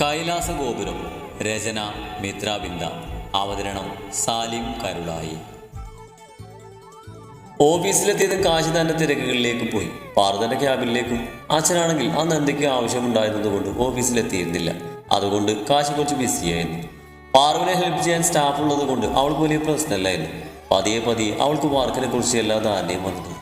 കൈലാസ ഗോപുരം രചന മിത്രാബിന്ദ. അവതരണം സാലിം കരുളായി. ഓഫീസിലെത്തിയത് കാശി തന്റെ തിരക്കുകളിലേക്ക് പോയി. പാർവതന്റെ ക്യാബിനിലേക്കും. അച്ഛനാണെങ്കിൽ അന്ന് എന്തൊക്കെയോ ആവശ്യമുണ്ടായിരുന്നതുകൊണ്ട് ഓഫീസിലെത്തിയിരുന്നില്ല. അതുകൊണ്ട് കാശി കുറച്ച് ബിസിയായിരുന്നു പാർവിനെ ഹെൽപ്പ് ചെയ്യാൻ സ്റ്റാഫ് ഉള്ളത് കൊണ്ട് അവൾക്ക് വലിയ പ്രശ്നമില്ലായിരുന്നു. പതിയെ പതിയെ അവൾക്ക് പാർക്കിനെ കുറിച്ച് എല്ലാ ധാരണയും വന്നു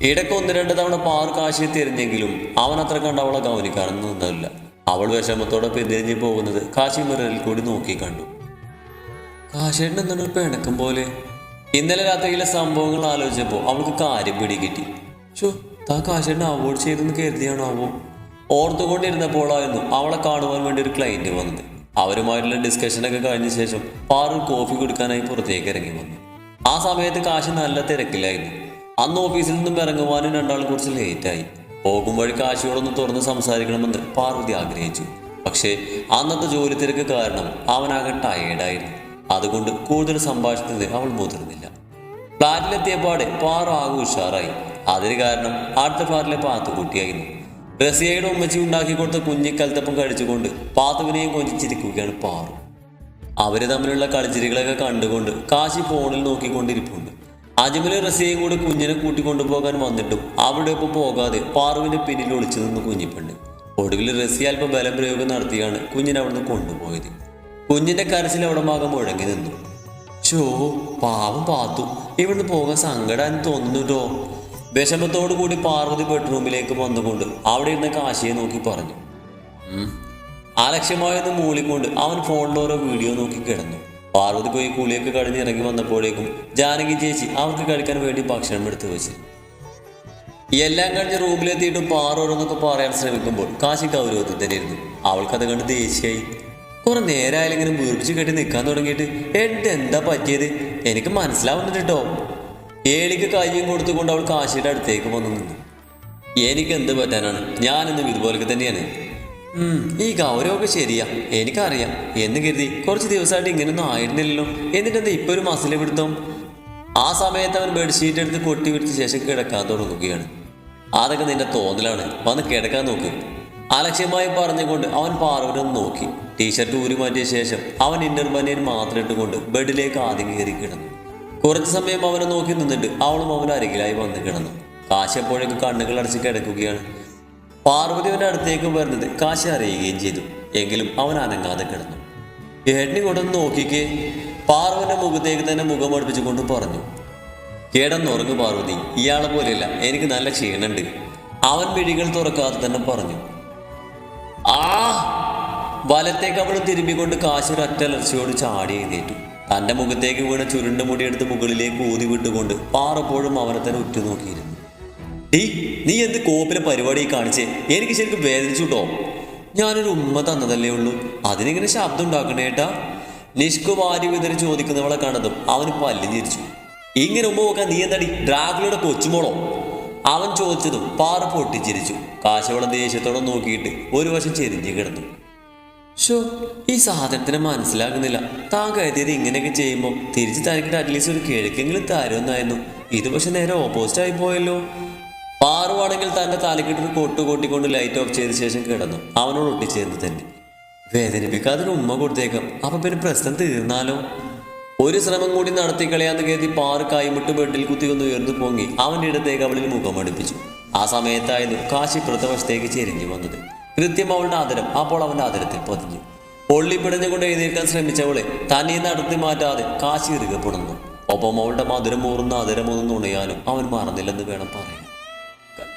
ഇടയ്ക്ക് ഒന്ന് രണ്ട് തവണ പാർ കാശി തിരിഞ്ഞെങ്കിലും അവൻ അത്ര കണ്ട് അവളെ ഗൗനിക്കാനൊന്നും നിന്നില്ല. അവൾ വിഷമത്തോടെ പിന്തിരിഞ്ഞു പോകുന്നത് കാശി മിററിൽ കൂടി നോക്കി കണ്ടു. കാശേട്ടൻ എന്താണ് പിണക്കം പോലെ? ഇന്നലെ രാത്രിയിലെ സംഭവങ്ങൾ ആലോചിച്ചപ്പോൾ അവൾക്ക് കാര്യം പിടികിട്ടി. ഷോ താ കാശേട്ടൻ അവോയ്ഡ് ചെയ്തെന്ന് കരുതിയാണോ ആവോ ഓർത്തുകൊണ്ടിരുന്നപ്പോഴായിരുന്നു അവളെ കാണുവാൻ വേണ്ടി ഒരു ക്ലയന്റ് വന്നത്. അവരുമായിട്ടുള്ള ഡിസ്കഷനൊക്കെ കഴിഞ്ഞ ശേഷം പാറു കോഫി കൊടുക്കാനായി പുറത്തേക്ക് ഇറങ്ങി വന്നു. ആ സമയത്ത് കാശ് നല്ല തിരക്കിലായിരുന്നു. അന്ന് ഓഫീസിൽ നിന്നും ഇറങ്ങുവാനും രണ്ടാൾ കുറച്ച് ലേറ്റായി പോകും വഴി കാശിയോടൊന്ന് തുറന്ന് സംസാരിക്കണമെന്ന് പാർവതി ആഗ്രഹിച്ചു. പക്ഷേ അന്നത്തെ ജോലി തിരക്ക് കാരണം അവനാകെ ടയേർഡായിരുന്നു അതുകൊണ്ട് കൂടുതൽ സംഭാഷണത്തിന് അവൾ മുതിർന്നില്ല. ഫ്ലാറ്റിലെത്തിയപാടെ പാറു ആകെ ഉഷാറായി. അതിന് കാരണം അടുത്ത ഫ്ലാറ്റിലെ പാത്തുകുട്ടിയായിരുന്നു റസിയയുടെ ഉമ്മച്ചി ഉണ്ടാക്കി കൊടുത്ത കുഞ്ഞിക്കലത്തപ്പം കഴിച്ചുകൊണ്ട് പാത്തുവിനെയും കൊഞ്ചിച്ചിരിക്കുകയാണ് പാറു. അവർ തമ്മിലുള്ള കളിച്ചിരികളൊക്കെ കണ്ടുകൊണ്ട് കാശി ഫോണിൽ നോക്കിക്കൊണ്ടിരിപ്പുണ്ട്. അജ്മൽ റസിയയും കൂടെ കുഞ്ഞിനെ കൂട്ടിക്കൊണ്ടുപോകാൻ വന്നിട്ടും അവിടെ ഇപ്പോൾ പോകാതെ പാറുവിന്റെ പിന്നിൽ ഒളിച്ചു നിന്ന് കുഞ്ഞിപ്പെണ്ണ് ഒടുവിൽ റസിയ അല്പം ബലം പ്രയോഗം നടത്തിയാണ് കുഞ്ഞിനെ അവിടുന്ന് കൊണ്ടുപോയത്. കുഞ്ഞിന്റെ കരച്ചിൽ അവിടെ ഭാഗം മുഴങ്ങി നിന്നു. ഷോ പാവം പാത്തു. ഇവിടുന്ന് പോകാൻ സങ്കടം തോന്നുന്നുട്ടോ വിഷമത്തോടു കൂടി പാർവതി ബെഡ്റൂമിലേക്ക് വന്നുകൊണ്ട് അവിടെ ഇരുന്ന കാശിയെ നോക്കി പറഞ്ഞു. അലക്ഷ്യമായൊന്ന് മൂളിക്കൊണ്ട് അവൻ ഫോണിലോരോ വീഡിയോ നോക്കി കിടന്നു. പാർവതി പോയി കുളിയൊക്കെ കഴിഞ്ഞ് ഇറങ്ങി വന്നപ്പോഴേക്കും ജാനകി ചേച്ചി അവർക്ക് കഴിക്കാൻ വേണ്ടി ഭക്ഷണം എടുത്തു വെച്ചു. എല്ലാം കഴിഞ്ഞ് റൂമിലെത്തിയിട്ടും പാറോരോന്നൊക്കെ പറയാൻ ശ്രമിക്കുമ്പോൾ കാശി ഗൗരവത്തിൽ തന്നെയായിരുന്നു. അവൾക്കത് കണ്ട് ദേഷ്യായി കുറെ നേരമായാലും ഇങ്ങനെ വീർപ്പിച്ച് കെട്ടി നിൽക്കാൻ തുടങ്ങിയിട്ട് എന്നിട്ട് എന്താ പറ്റിയത്? എനിക്ക് മനസ്സിലാവുന്നുണ്ട് കേട്ടോ ഏളിക്ക് കയ്യും കൊടുത്തുകൊണ്ട് അവൾ കാശിയുടെ അടുത്തേക്ക് വന്നു നിന്നു. എനിക്ക് എന്ത് പറ്റാനാണ്? ഞാനെന്നും ഇതുപോലൊക്കെ തന്നെയാണ്. ഈ ഗൗരവമൊക്കെ ശരിയാ. എനിക്കറിയാം. എന്ന് കരുതി കുറച്ച് ദിവസമായിട്ട് ഇങ്ങനെയൊന്നും ആയിരുന്നില്ലല്ലോ. എന്നിട്ടെന്താ ഇപ്പൊ ഒരു മസിലെ പിടുത്തം? ആ സമയത്ത് അവൻ ബെഡ്ഷീറ്റ് എടുത്ത് കൊട്ടി വിരിച്ച ശേഷം കിടക്കാൻ തുടങ്ങുകയാണ്. അതൊക്കെ നിന്റെ തോന്നലാണ്. വന്ന് കിടക്കാൻ നോക്ക്. അലക്ഷ്യമായി പറഞ്ഞുകൊണ്ട് അവൻ പാർവനൊന്ന് നോക്കി. ടീഷർട്ട് ഊരി മാറ്റിയ ശേഷം അവൻ ഇന്നർ മാത്രം ഇട്ടുകൊണ്ട് ബെഡിലേക്ക് ആദ്യം കയറി കിടന്നു. കുറച്ച് സമയം അവനെ നോക്കി നിന്നിട്ട് അവളും അവൻ അരികിലായി വന്ന് കിടന്നു. കാശ് എപ്പോഴേക്കും കണ്ണുകൾ അടച്ച് കിടക്കുകയാണ്. പാർവതി അവന്റെ അടുത്തേക്ക് വരുന്നത് കാശ് അറിയുകയും ചെയ്തു. എങ്കിലും അവൻ അനങ്ങാതെ കിടന്നു. ഏട്ടനി കൊണ്ടൊന്ന് നോക്കിക്കേ പാർവന്റെ മുഖത്തേക്ക് തന്നെ മുഖം അടുപ്പിച്ചുകൊണ്ട് പറഞ്ഞു കിടന്നുറങ്ങു പാർവതി ഇയാളെ പോലെയല്ല എനിക്ക് നല്ല ക്ഷീണുണ്ട് അവൻ മിഴികൾ തുറക്കാതെ തന്നെ പറഞ്ഞു ആ! വലത്തേക്ക് അവൾ തിരുമ്പിക്കൊണ്ട് കാശ് ഒരു ഒറ്റലർച്ചയോട് ചാടി എഴുന്നേറ്റു. തന്റെ മുഖത്തേക്ക് വീണ ചുരുണ്ട മുടിയെടുത്ത് മുകളിലേക്ക് ഊതി വിട്ടുകൊണ്ട് പാറപ്പോഴും അവനെ തന്നെ ഉറ്റുനോക്കിയിരുന്നു. ഡീ നീ എന്ത് കോപ്പിലെ പരിപാടി കാണിച്ച്? എനിക്ക് ശരിക്കും വേദനിച്ചു കേട്ടോ ഞാനൊരു ഉമ്മ തന്നതല്ലേ ഉള്ളൂ. അതിനിങ്ങനെ ശബ്ദം ഉണ്ടാക്കണേ ഏട്ടാ. നിഷ്കു വാരി ചോദിക്കുന്നവളെ കണ്ടതും അവന് പല്ലി ചിരിച്ചു ഇങ്ങനെ ഉമ്മ നോക്കാൻ നീ എന്താടി ഡ്രാഗുലയുടെ കൊച്ചുമോളോ? അവൻ ചോദിച്ചതും പാറ പൊട്ടിച്ചിരിച്ചു. കാശവളം ദേഷ്യത്തോടെ നോക്കിയിട്ട് ഒരു വശം ചെരിഞ്ഞു കിടന്നു. ഷോ ഈ സാധനത്തിനെ മനസ്സിലാകുന്നില്ല. താൻ കരുതിയത് ഇങ്ങനെയൊക്കെ ചെയ്യുമ്പോൾ തിരിച്ച് തനിക്കിട്ട് അറ്റ്ലീസ്റ്റ് ഒരു കിഴക്കെങ്കിലും തരുമെന്നായിരുന്നു. ഇത് പക്ഷെ നേരെ ഓപ്പോസിറ്റ് ആയി പോയല്ലോ. പാറുവാണെങ്കിൽ തന്റെ തലക്കിട്ടൊരു കൊട്ടു കൊട്ടിക്കൊണ്ട് ലൈറ്റ് ഓഫ് ചെയ്ത ശേഷം കിടന്നു. അവനോട് ഒട്ടിച്ചേർന്ന് തന്നെ. വേദനിപ്പിക്കാതിന് ഉമ്മ കൊടുത്തേക്കാം. അപ്പൊ പിന്നെ പ്രശ്നം തീർന്നാലോ? ഒരു ശ്രമം കൂടി നടത്തി കളയാന്ന് കരുതി പാറു കൈമുട്ട് ബെഡിൽ കുത്തി ഒന്ന് ഉയർന്നു പൊങ്ങി. അവന്റെ ഇടത്തേക്ക് അവളിൽ മുഖം അടുപ്പിച്ചു. ആ സമയത്തായിരുന്നു കാശി വശത്തേക്ക് ചെരിഞ്ഞു വന്നത്. കൃത്യം അവളുടെ ആദരം. അപ്പോൾ അവന്റെ ആദരത്തിൽ പതിഞ്ഞു. പൊള്ളിപ്പിടഞ്ഞുകൊണ്ട് എഴുന്നേൽക്കാൻ ശ്രമിച്ചവളെ തന്നെ നടത്തി മാറ്റാതെ കാശി ഇറുകപ്പെടുന്നു ഒപ്പം അവളുടെ മധുരം മൂറുന്ന ആദരമൊന്നും നുണയാനും അവൻ മറന്നില്ലെന്ന് വേണം പറയാൻ.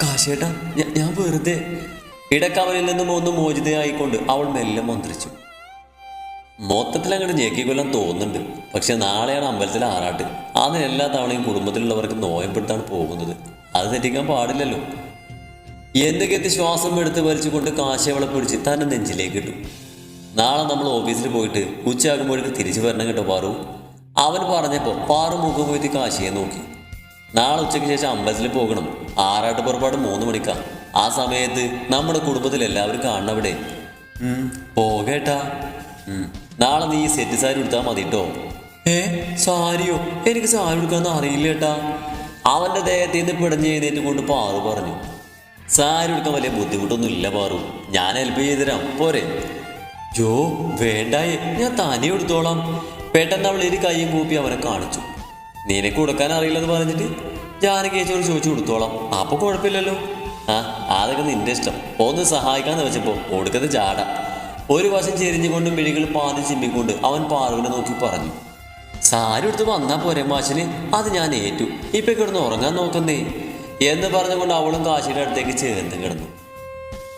കാശേട്ടാ ഞാൻ വെറുതെ ഇടക്കവനിൽ നിന്നും ഒന്ന് മോചിതയായിക്കൊണ്ട് അവൾ മെല്ലെ മന്ത്രിച്ചു. മൊത്തത്തിൽ അങ്ങോട്ട് ഞെക്കിക്കൊല്ലാൻ തോന്നുന്നുണ്ട്. പക്ഷെ നാളെയാണ് അമ്പലത്തിൽ ആറാട്ട്. അന്ന് എല്ലാ തവണയും കുടുംബത്തിലുള്ളവർക്ക് നോയമ്പെടുത്താണ് പോകുന്നത്. അത് തെറ്റിക്കാൻ പാടില്ലല്ലോ. എന്തൊക്കെത്തി ശ്വാസം എടുത്ത് വലിച്ചുകൊണ്ട് കാശവളെ പിടിച്ച് തന്നെ നെഞ്ചിലേക്ക് ഇട്ടു. നാളെ നമ്മൾ ഓഫീസിൽ പോയിട്ട് ഉച്ചയാകുമ്പോഴേക്ക് തിരിച്ചു വരണം കേട്ടോ പാറു. അവൻ പറഞ്ഞപ്പോൾ പാറു മുഖം പോയി കാശിയെ നോക്കി. നാളെ ഉച്ചയ്ക്ക് ശേഷം അമ്പലത്തിൽ പോകണം. ആറാട്ട് പുറപ്പാട് മൂന്ന് മണിക്കാ. ആ സമയത്ത് നമ്മുടെ കുടുംബത്തിൽ എല്ലാവരും കാണണം അവിടെ പോകേട്ടാ. നാളെ നീ സെറ്റ് സാരി എടുത്താൽ മതി കേട്ടോ ഏ സാരിയോ? എനിക്ക് സാരി എടുക്കാന്ന് അറിയില്ല ഏട്ടാ അവന്റെ ദേഹത്തിൽ നിന്ന് പിടഞ്ഞ് എഴുന്നേറ്റ് കൊണ്ട് പാറു പറഞ്ഞു. സാരി എടുക്കാൻ വലിയ ബുദ്ധിമുട്ടൊന്നും ഇല്ല പാറു. ഞാൻ ഹെൽപ്പ് ചെയ്തുതരാം. പോരെ. ജോ വേണ്ടായേ. ഞാൻ താനേ എടുത്തോളാം പെട്ടെന്ന് അവൾ ഇരു കൈയും കൂപ്പി അവനെ കാണിച്ചു. നിനക്ക് കൊടുക്കാൻ അറിയില്ലെന്ന് പറഞ്ഞിട്ട് ജാനകി ചേച്ചിയോട് ചോദിച്ചു കൊടുത്തോളാം. അപ്പൊ കുഴപ്പമില്ലല്ലോ. ആ അതൊക്കെ നിന്റെ ഇഷ്ടം. ഒന്ന് സഹായിക്കാന്ന് വെച്ചപ്പോ കൊടുക്കുന്നത് ചാട ഒരു വശം ചെരിഞ്ഞുകൊണ്ടും മിഴികൾ പാതി ചിമ്മിക്കൊണ്ട് അവൻ പാറുവിനെ നോക്കി പറഞ്ഞു സാരി എടുത്ത് വന്നാ പോരെ മാഷിന്? അത് ഞാൻ ഏറ്റു. ഇപ്പൊ കിടന്ന് ഉറങ്ങാൻ നോക്കുന്നേ. എന്ന് പറഞ്ഞുകൊണ്ട് അവളും കാശിയുടെ അടുത്തേക്ക് ചേർന്ന് കിടന്നു.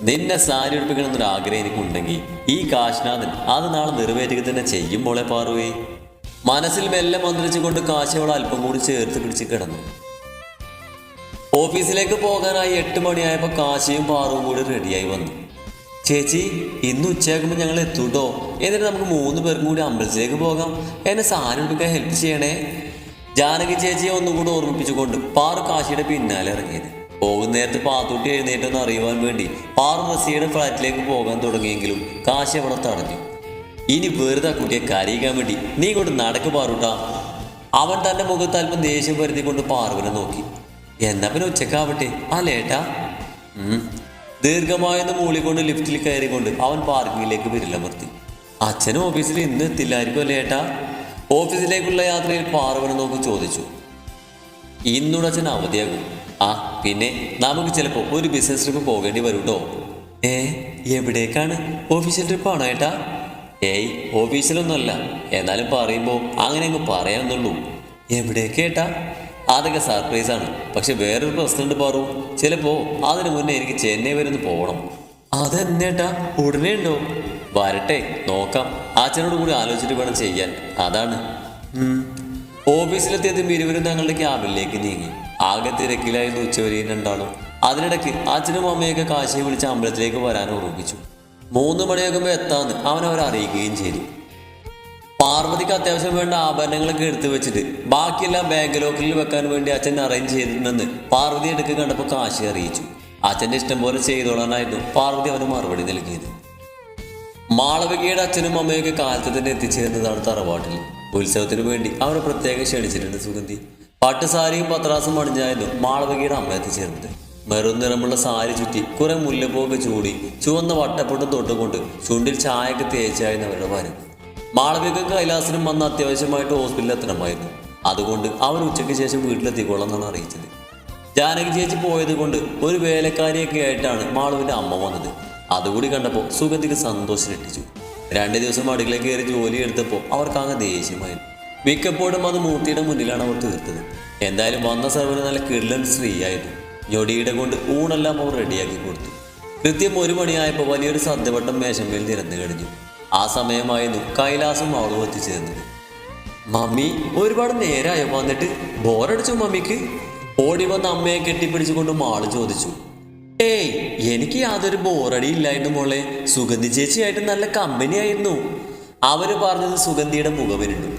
നിന്നെ സാരി എടുപ്പിക്കണമെന്നൊരു ആഗ്രഹം എനിക്കുണ്ടെങ്കിൽ ഈ കാശ്നാഥൻ അത് നാളെ നിറവേറ്റുക തന്നെ ചെയ്യും മോളെ പാറുവേ. മനസ്സിൽ മെല്ലെ മന്ത്രിച്ചുകൊണ്ട് കാശി അവൾ അല്പം കൂടി ചേർത്ത് പിടിച്ച് കിടന്നു. ഓഫീസിലേക്ക് പോകാനായി എട്ട് മണിയായപ്പോൾ കാശിയും പാറും കൂടി റെഡിയായി വന്നു. ചേച്ചി ഇന്ന് ഉച്ചയാകുമ്പോൾ ഞങ്ങൾ എത്തൂട്ടോ? എന്നിട്ട് നമുക്ക് മൂന്ന് പേർക്കും കൂടി അമ്പലത്തിലേക്ക് പോകാം. എന്നെ സാധനം എടുക്കാൻ ഹെൽപ്പ് ചെയ്യണേ. ജാനകി ചേച്ചിയെ ഒന്നുകൂടി ഓർമ്മിപ്പിച്ചുകൊണ്ട് പാറു കാശിയുടെ പിന്നാലെ ഇറങ്ങിയത്. പോകുന്ന നേരത്ത് പാത്തൂട്ടി എഴുന്നേറ്റെന്ന് അറിയുവാൻ വേണ്ടി പാറു റസിയുടെ ഫ്ലാറ്റിലേക്ക് പോകാൻ തുടങ്ങിയെങ്കിലും കാശി അവിടെ തടഞ്ഞു. ഇനി വെറുതെ കുട്ടിയെ കരയിക്കാൻ വേണ്ടി നീ ഇങ്ങോട്ട് നടക്ക് പാറൂട്ടാ. അവൻ തന്റെ മുഖത്ത് അല്പം ദേഷ്യം വരുത്തിക്കൊണ്ട് പാറുവിനെ നോക്കി. എന്നാ പിന്നെ ഉച്ചക്കാവട്ടെ? ആ ലേട്ടാ. ദീർഘമായെന്ന് മൂളിക്കൊണ്ട് ലിഫ്റ്റിൽ കയറിക്കൊണ്ട് അവൻ പാർക്കിങ്ങിലേക്ക് വിരലമർത്തി. അച്ഛനും ഓഫീസിൽ ഇന്ന് എത്തില്ലായിരിക്കും അല്ലേ ഏട്ടാ ഓഫീസിലേക്കുള്ള യാത്രയിൽ പാർവനെ നോക്കി ചോദിച്ചു. ഇന്നൂടെ അച്ഛൻ അവധിയാകും. ആ പിന്നെ നമുക്ക് ചിലപ്പോൾ ഒരു ബിസിനസ് ട്രിപ്പ് പോകേണ്ടി വരും കേട്ടോ ഏ എവിടേക്കാണ്? ഓഫീഷ്യൽ ട്രിപ്പാണോ ഏട്ടാ? ഏയ് ഓഫീസിലൊന്നുമല്ല. എന്നാലും പറയുമ്പോൾ അങ്ങനെ അങ്ങ് പറയാമെന്നുള്ളൂ എവിടെയൊക്കെ ഏട്ടാ അതൊക്കെ സർപ്രൈസ് ആണ്. പക്ഷെ വേറൊരു പ്രശ്നമുണ്ട് പാറു. ചിലപ്പോ അതിനു മുന്നേ എനിക്ക് ചെന്നൈ വരെ ഒന്ന് പോകണം. അതെന്നേട്ടാ ഉടനെ ഉണ്ടോ? വരട്ടെ നോക്കാം. അച്ഛനോട് കൂടി ആലോചിച്ചിട്ട് വേണം ചെയ്യാൻ. അതാണ്. ഓഫീസിലെത്തിയതും ഇരുവരും തങ്ങളുടെ ക്യാബിനിലേക്ക് നീങ്ങി. ആകെ തിരക്കിലായിരുന്നു ഉച്ചവരെയും രണ്ടാളും. അതിനിടയ്ക്ക് അച്ഛനും അമ്മയൊക്കെ കാശിയെ വിളിച്ച് അമ്പലത്തിലേക്ക് വരാൻ ഓർമ്മിപ്പിച്ചു. മൂന്ന് മണിയാകുമ്പോൾ എത്താമെന്ന് അവൻ അവരെ അറിയിക്കുകയും ചെയ്തു. പാർവതിക്ക് അത്യാവശ്യം വേണ്ട ആഭരണങ്ങളൊക്കെ എടുത്തു വെച്ചിട്ട് ബാക്കിയെല്ലാം ബാങ്ക് ലോക്കറിൽ വെക്കാൻ വേണ്ടി അച്ഛൻ അറേഞ്ച് ചെയ്തിട്ടുണ്ടെന്ന് പാർവതി എടുക്ക് കണ്ടപ്പോൾ കാശി അറിയിച്ചു. അച്ഛന്റെ ഇഷ്ടം പോലെ ചെയ്തോളാനായിരുന്നു പാർവതി അവന് മറുപടി നൽകിയത്. മാളവികയുടെ അച്ഛനും അമ്മയൊക്കെ കാലത്ത് തന്നെ എത്തിച്ചേരുന്നതാണ് തറവാട്ടിൽ. ഉത്സവത്തിന് വേണ്ടി അവരെ പ്രത്യേകം ക്ഷണിച്ചിട്ടുണ്ട് സുഗന്ധി. പട്ടുസാരിയും പത്രാസും അണിഞ്ഞായിരുന്നു മാളവികയുടെ അമ്മ എത്തിച്ചേർന്നത്. മെറൂൺ നിറമുള്ള സാരി ചുറ്റി കുറെ മുല്ലപ്പൂവൊക്കെ ചൂടി ചുവന്ന വട്ടപ്പൊട്ടും തൊട്ടുകൊണ്ട് ചുണ്ടിൽ ചായയൊക്കെ തേച്ചായിരുന്നു അവരുടെ ഭാര്യ. മാളവിക കൈലാസനും വന്ന് അത്യാവശ്യമായിട്ട് ഹോസ്പിറ്റലിൽ എത്തണമായിരുന്നു. അതുകൊണ്ട് അവർ ഉച്ചയ്ക്ക് ശേഷം വീട്ടിലെത്തിക്കോളാം എന്നാണ് അറിയിച്ചത്. ജാനകി ചേച്ചി പോയത് കൊണ്ട് ഒരു വേലക്കാരിയൊക്കെ ആയിട്ടാണ് മാളുവിന്റെ അമ്മ വന്നത്. അതുകൂടി കണ്ടപ്പോൾ സുഗതിക്ക് സന്തോഷം രക്ഷിച്ചു രണ്ട് ദിവസം അടുക്കളെ കയറി ജോലി എടുത്തപ്പോൾ അവർക്ക് അങ്ങ് ദേഷ്യമായിരുന്നു മിക്കപ്പോഴും അത് മൂർത്തിയുടെ മുന്നിലാണ് അവർ തീർത്തത്. എന്തായാലും വന്ന സർവന് നല്ല കിള്ളൻ സ്ത്രീയായിരുന്നു. ഞൊടിയുടെ കൊണ്ട് ഊണെല്ലാം അവർ റെഡിയാക്കി കൊടുത്തു. കൃത്യം ഒരു മണിയായപ്പോൾ വലിയൊരു സദ്യവട്ടം മേശമേൽ നിരന്നു കഴിഞ്ഞു. ആ സമയമായിരുന്നു കൈലാസം അവളും എത്തിച്ചേർന്നത്. മമ്മി ഒരുപാട് നേരമായോ വന്നിട്ട് ബോറടിച്ചു മമ്മിക്ക്? ഓടി വന്ന് അമ്മയെ കെട്ടിപ്പിടിച്ചുകൊണ്ട് മാൾ ചോദിച്ചു. ഏയ് എനിക്ക് യാതൊരു ബോറടി ഇല്ലായിരുന്നു മോളെ. സുഗന്ധി ചേച്ചിയായിട്ട് നല്ല കമ്പനി ആയിരുന്നു അവർ പറഞ്ഞത് സുഗന്ധിയുടെ മുഖവരുണ്ട്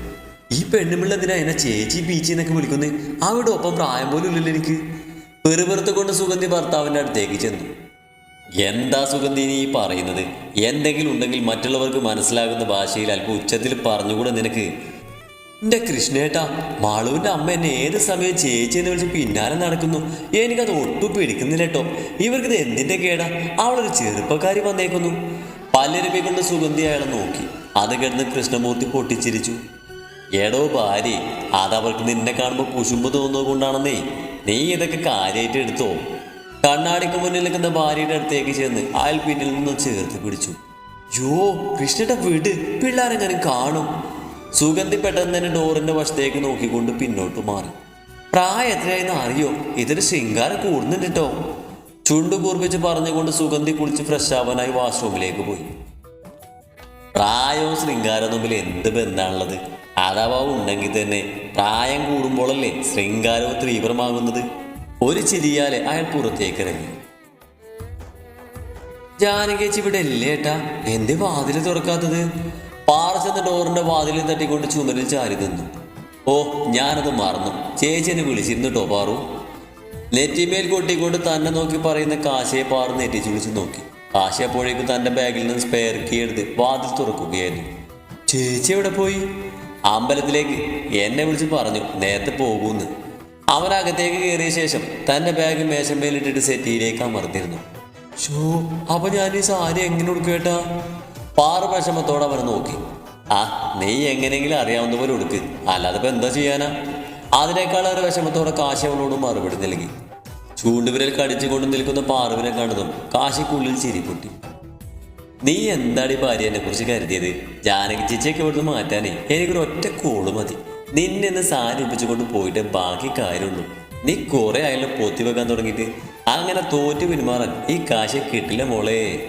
ഈ പെണ്ണുമ്പിള്ള എന്നെ ചേച്ചി പീച്ചി എന്നൊക്കെ വിളിക്കുന്നത് അവിടെ ഒപ്പം പ്രായം പോലും ഇല്ലല്ലോ എനിക്ക്. പെറുപെറുത്ത് കൊണ്ട് സുഗന്ധി ഭർത്താവിന്റെ അടുത്തേക്ക് ചെന്നു. എന്താ സുഗന്ധി നീ പറയുന്നത്? എന്തെങ്കിലും ഉണ്ടെങ്കിൽ മറ്റുള്ളവർക്ക് മനസ്സിലാകുന്ന ഭാഷയിൽ അല്പം ഉച്ചത്തിൽ പറഞ്ഞുകൂടെ നിനക്ക്? എന്റെ കൃഷ്ണേട്ടാ മാളുവിന്റെ അമ്മ എന്നെ ഏത് സമയം ചേച്ചി എന്ന് വിളിച്ച് പിന്നാലെ നടക്കുന്നു. എനിക്കത് ഒട്ടും പിടിക്കുന്നില്ല കേട്ടോ ഇവർക്കിത് എന്തിന്റെ കേടാ? അവളൊരു ചെറുപ്പക്കാരി വന്നേക്കുന്നു. പല്ലരുമി കൊണ്ട് സുഗന്ധി അയാളെ നോക്കി. അത് കിടന്ന് കൃഷ്ണമൂർത്തി പൊട്ടിച്ചിരിച്ചു. എടോ ഭാര്യ അതവർക്ക് നിന്നെ കാണുമ്പോൾ കുശുമ്പ് തോന്നുന്നത് കൊണ്ടാണെന്നേ. നീ ഇതൊക്കെ കാര്യമായിട്ട് എടുത്തോ? കണ്ണാടിക്ക് മുന്നിൽ നിൽക്കുന്ന ഭാര്യയുടെ അടുത്തേക്ക് ചെന്ന് പിന്നിൽ നിന്ന് ചേർത്ത് പിടിച്ചു. യോ കൃഷ്ണയുടെ വീട് പിള്ളേരെങ്ങനെ കാണും? സുഗന്ധി പെട്ടെന്ന് തന്നെ ഡോറിന്റെ വശത്തേക്ക് നോക്കിക്കൊണ്ട് പിന്നോട്ട് മാറി. പ്രായം എത്രയായെന്ന് അറിയോ? ഇതൊരു ശൃംഗാരം കൂടുന്നുണ്ട് ചുണ്ടു കൂർപ്പിച്ച് പറഞ്ഞുകൊണ്ട് സുഗന്ധി കുളിച്ച് ഫ്രഷ് ആവാനായി വാഷ്റൂമിലേക്ക് പോയി. പ്രായവും ശൃംഗാരവും തമ്മിൽ എന്ത് ബന്ധമാണുള്ളത്? അഥവാ ഉണ്ടെങ്കിൽ തന്നെ പ്രായം കൂടുമ്പോഴല്ലേ ശൃംഗാരവും തീവ്രമാകുന്നത് ഒരു ചിരിയാലെ അയാൾ പുറത്തേക്ക് ഇറങ്ങി ജാനകേച്ചി ഇവിടെ ഇല്ലേട്ടാ എന്റെ വാതിൽ തുറക്കാത്തത്? പാറ ചെന്ന ഡോറിന്റെ വാതിലിൽ തട്ടിക്കൊണ്ട് ചുമരിൽ ചാരി നിന്നു. ഓ ഞാനത് മറന്നു. ചേച്ചി എന്നെ വിളിച്ചിരുന്നു കേട്ടോ പാറു. നെറ്റിമേൽ കൊട്ടിക്കൊണ്ട് തന്നെ നോക്കി പറയുന്ന കാശയെ പാറു നെറ്റിച്ച് വിളിച്ച് നോക്കി. കാശയപ്പോഴേക്കും തന്റെ ബാഗിൽ നിന്ന് സ്പെയർ കീ എടുത്ത് വാതിൽ തുറക്കുകയായിരുന്നു. ചേച്ചി എവിടെ പോയി? അമ്പലത്തിലേക്ക് എന്നെ വിളിച്ച് പറഞ്ഞു നേരത്തെ പോകൂന്ന്. അവൻ അകത്തേക്ക് കയറിയ ശേഷം തന്റെ ബാഗ് മേശമേലിട്ടിട്ട് സെറ്റിയിലേക്ക് അമർത്തിരുന്നു ഷോ അപ്പൊ ഞാൻ ഈ സാരി എങ്ങനെ ഉടുക്കേട്ടാ പാറു വിഷമത്തോടെ അവനെ നോക്കി. ആ നീ എങ്ങനെയെങ്കിലും അറിയാവുന്ന പോലെ ഉടുക്ക് അല്ലാതെ ഇപ്പൊ എന്താ ചെയ്യാനാ? അതിനേക്കാളേറെ വിഷമത്തോടെ കാശി അവളോട് മറുപടി നൽകി. ചൂണ്ടുവിരൽ കടിച്ചുകൊണ്ട് നിൽക്കുന്ന പാറുവിനെ കണ്ടതും കാശിക്കുള്ളിൽ ചിരി പൊട്ടി നീ എന്താണ് ഈ ഭാര്യനെ കുറിച്ച് കരുതിയത്? ജാനകി ചേച്ചിയൊക്കെ ഇവിടുന്ന് മാറ്റാനേ. എനിക്കൊരു ഒറ്റ കോൾ മതി. നിന്നെ സാരിപ്പിച്ചുകൊണ്ട് പോയിട്ട് ബാക്കി കാര്യമുള്ളൂ. നീ കുറെ ആയാലും പൊത്തി വെക്കാൻ തുടങ്ങിയിട്ട്. അങ്ങനെ തോറ്റു പിന്മാറാൻ ഈ കാശ് കിട്ടില്ല മോളെ.